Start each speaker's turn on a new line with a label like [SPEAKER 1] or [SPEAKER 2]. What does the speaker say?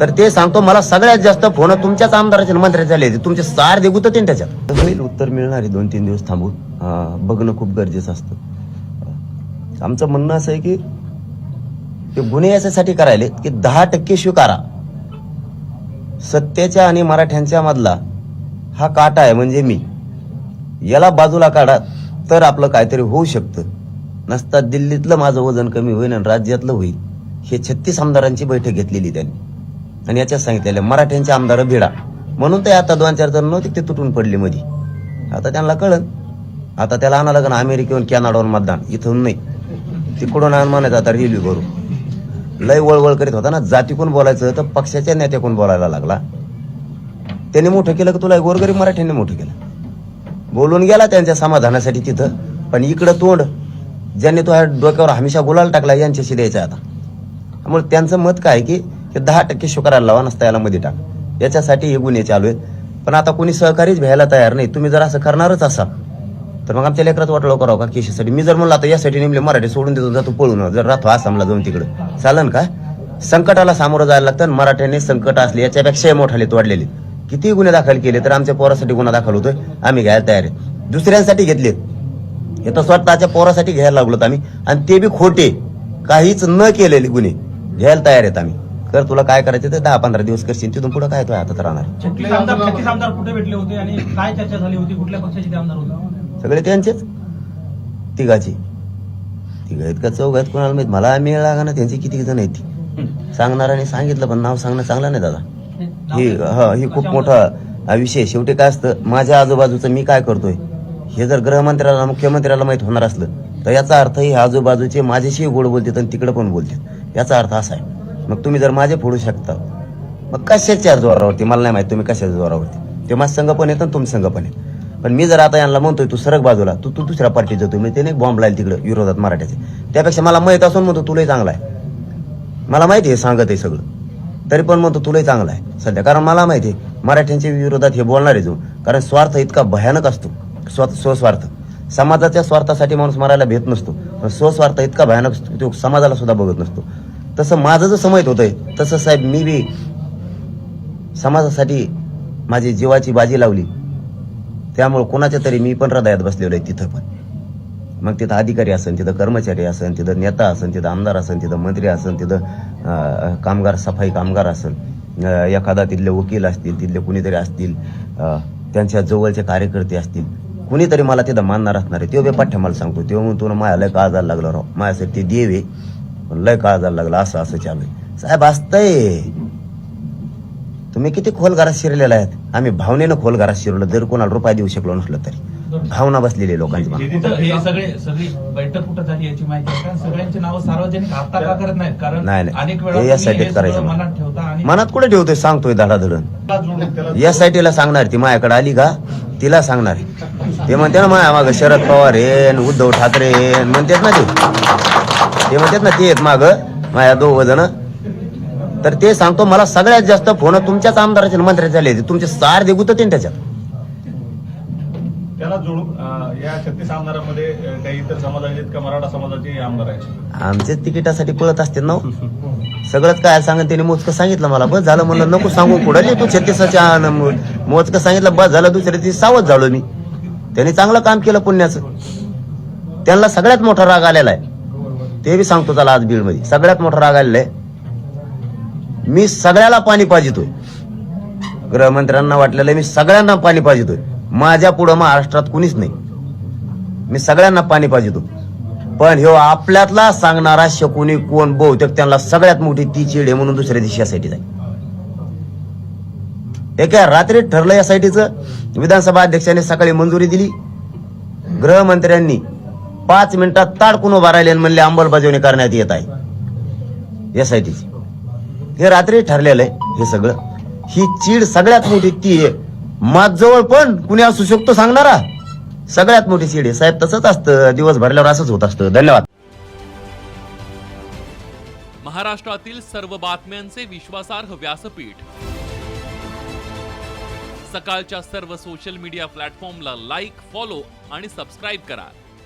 [SPEAKER 1] तर ते सांगतो मला सगळ्यात जास्त फोन तुमच्याच आमदाराचे आणि मंत्र्याचे आले तुमचे सार देगुत गुततील त्याच्यात. होईल उत्तर मिळणार दोन तीन दिवस थांबून बघणं खूप गरजेचं असतं. आमचं म्हणणं असं आहे की ते गुन्हे याच्यासाठी करायले की दहा टक्के स्वीकारा. सत्याच्या आणि मराठ्यांच्या मधला हा काटा आहे म्हणजे मी. याला बाजूला काढा तर आपलं काहीतरी होऊ शकतं. नसता दिल्लीतलं माझं वजन कमी होईल आणि राज्यातलं होईल. हे छत्तीस आमदारांची बैठक घेतलेली त्यांनी. आणि याच्यात सांगितलेलं मराठ्यांचे आमदार भिडा. म्हणून ते आता दोन चार जण नव्हते ते तुटून पडले मध्ये आता त्यांना कळन आता त्याला आणा लागण अमेरिकेहून कॅनडावर मतदान. इथून नाही. तिकडून आण म्हणायचं आता रेल्वे करू. लय वळवळ करीत होता ना जातीकून बोलायचं तर पक्षाच्या नेत्याकून बोलायला लागला? त्यांनी मोठं केलं की तुला? गोरगरीब मराठ्यांनी मोठं केलं. बोलून गेला त्यांच्या समाधानासाठी तिथं. पण इकडं तोंड ज्यांनी तो ह्या डोक्यावर हमेशा गुलाल टाकला यांच्याशी द्यायचा आता. त्यामुळे त्यांचं मत काय की हे दहा टक्के शुक्राला लावा नसता याला मध्ये टाक. याच्यासाठी हे गुन्हे चालू आहेत. पण आता कोणी सहकारीच घ्यायला तयार नाही. तुम्ही जर असं करणारच असाल तर मग आमच्या लेकरात वाटलं करावं का केशीसाठी? मी जर म्हणलं आता यासाठी नेमले मराठी सोडून देतो जातो पळून. जर राहतो आसामला जाऊन तिकडं. चालन का? संकटाला सामोरं जायला लागतं आणि मराठ्याने संकट असले याच्यापेक्षाही मोठाले तोडलेले किती गुन्हे दाखल केले तर आमच्या पोरासाठी गुन्हा दाखल होतोय? आम्ही घ्यायला तयार आहे दुसऱ्यांसाठी घेतलेत. हे तर स्वतःच्या पोरासाठी घ्यायला लागलोत आम्ही. आणि ते बी खोटे. काहीच न केलेले गुन्हे. घ्यायला तयार आहेत आम्ही. कर तुला काय करायचं ते दहा पंधरा दिवस करशील तिथून पुढे काय तो हातात राहणार?
[SPEAKER 2] छत्तीस आमदार छत्तीस आमदार कुठे भेटले होते आणि काय चर्चा झाली होती? कुठल्या पक्षाचे ते आमदार होते?
[SPEAKER 1] सगळे त्यांचेच? तिघाची. तिघ आहेत का चौघ आहेत कोणाला माहीत? मला मिळ लागा ना त्यांची किती जण आहेत ती. सांगणाऱ्याने सांगितलं पण नाव सांगणं चांगलं नाही दादा. ही हा ही खूप मोठा हा विषय शेवटी काय असतं माझ्या आजूबाजूचं मी काय करतोय? हे जर गृहमंत्र्याला मुख्यमंत्र्याला माहीत होणार असलं तर याचा अर्थ हे आजूबाजूचे माझ्याशी गोड बोलतात आणि तिकडे पण बोलतात. याचा अर्थ असा आहे. मग तुम्ही जर माझे फोडू शकता मग कशाच्या जोरावरती? मला नाही माहीत तुम्ही कशाच्या जोरावरती. ते माझं संघ पण येतं तुम संघ पण येत. पण मी जर आता यांना म्हणतोय तू सरक बाजूला तू तू दुसऱ्या पार्टीत जातो मी त्याने बॉम्ब लाईल तिकडं विरोधात मराठ्याचे. त्यापेक्षा मला माहीत असून म्हणतो तुलाही चांगला आहे. मला माहिती आहे सांगत आहे सगळं. तरी पण म्हणतो तुलाही चांगला आहे. सध्या कारण मला माहिती आहे मराठ्यांच्या विरोधात हे बोलणार आहे जो कारण स्वार्थ इतका भयानक असतो. स्व स्वस्वार्थ. समाजाच्या स्वार्थासाठी माणूस मरायला भेट नसतो. पण स्वस्वार्थ इतका भयानक असतो तो समाजाला सुद्धा बघत नसतो. तसं माझं जसं माहीत होतंय तसं साहेब मी बी समाजासाठी माझी जीवाची बाजी लावली. त्यामुळं कोणाच्या तरी मी पण हृदयात बसलेलो आहे तिथं पण. मग तिथं अधिकारी असेल तिथं कर्मचारी असेल तिथं नेता असेल तिथं आमदार असेल तिथं मंत्री असेल तिथं कामगार सफाई कामगार असेल एखादा तिथले वकील असतील तिथले कुणीतरी असतील त्यांच्या जवळचे कार्यकर्ते असतील. कुणीतरी मला तिथं मानणार असणार आहे. तेव्हा पाठ्या मला सांगतो. तेव्हा म्हणून तुला मायाला लय काळजाला लागलो राव. माझ्यासाठी ते देव आहे. पण लय काळजाला लागलं असं असं चालू आहे साहेब असतंय. तुम्ही किती खोल घरात शिरलेला आहेत? आम्ही भावनेनं खोल घरात शिरलो जर कोणाला रुपया देऊ शकलो नसलो तरी. भावना बसलेली लोकांची मनात.
[SPEAKER 3] कुठं सगळे सगळी बैठक कुठं झाली याची माहिती आहे का? सगळ्यांची नावं सार्वजनिक आता का करत नाहीत? कारण
[SPEAKER 1] नाही यासाठी करायचं.
[SPEAKER 3] मनात
[SPEAKER 1] कुठे ठेवतोय? सांगतोय धडाधडण या साईटीला सांगणार ती माझ्याकडे आली का? तिला सांगणार ते म्हणते ना माया माग शरद पवार आणि उद्धव ठाकरे म्हणतात ना ते. ते म्हणतात ना ते आहेत माग माया दोघ जण. तर ते सांगतो मला सगळ्यात जास्त फोन तुमच्याच आमदाराचे आणि मंत्र्याचे आले तुमचे सार दे गुततील त्याच्यात.
[SPEAKER 4] त्याला जोडून या छत्तीस आमदारांमध्ये काही इतर समाजाचे का? मराठा समाजाचे आमदार आहेत.
[SPEAKER 1] आमचे तिकिटासाठी पळत असते ना हो. सगळंच काय सांगत त्याने मोजकं सांगितलं मला. बस झालं म्हणलं नको सांगू कुठं तू छत्तीसाच्या मोजकं सांगितलं बस झालं दुसऱ्या दिवशी सावध झालो मी. त्यांनी चांगलं काम केलं पुण्याचं. त्यांना सगळ्यात मोठा राग आलेला आहे. ते बी सांगतो त्याला आज बीडमध्ये. सगळ्यात मोठा राग आलेला आहे. मी सगळ्याला पाणी पाहिजेतोय गृहमंत्र्यांना वाटलेलं मी सगळ्यांना पाणी पाहिजेतोय माझ्या पुढं महाराष्ट्रात कुणीच नाही. मी सगळ्यांना पाणी पाहिजेतो पण ह्यो आपल्यातला सांगणारा शकुनी कोण बहुतेक त्यांना सगळ्यात मोठी ती चिड आहे म्हणून दुसऱ्या दिवशी यासाठी जाईल. एका रात्री ठरलं यासाठीचं? विधानसभा अध्यक्षांनी सकाळी मंजुरी दिली. गृहमंत्र्यांनी पाच मिनिटात ताडकून उभा राहिले म्हणले अंमलबजावणी करण्यात येत आहे. एस आय यासाठीची हे रात्री ठरलेलं आहे हे सगळं. ही चीड सगळ्यात मोठी ती आहे. माझजवळ पण कुणी असू शकतो सांगणारा? सगळ्यात मोठी चीड आहे. साहेब तसंच असतं. दिवस भरल्यावर असंच होत असतं. धन्यवाद.
[SPEAKER 5] महाराष्ट्रातील सर्व बातम्यांचे विश्वासार्ह व्यासपीठ. सकाळच्या सर्व सोशल मीडिया प्लॅटफॉर्मला लाईक फॉलो आणि सबस्क्राईब करा.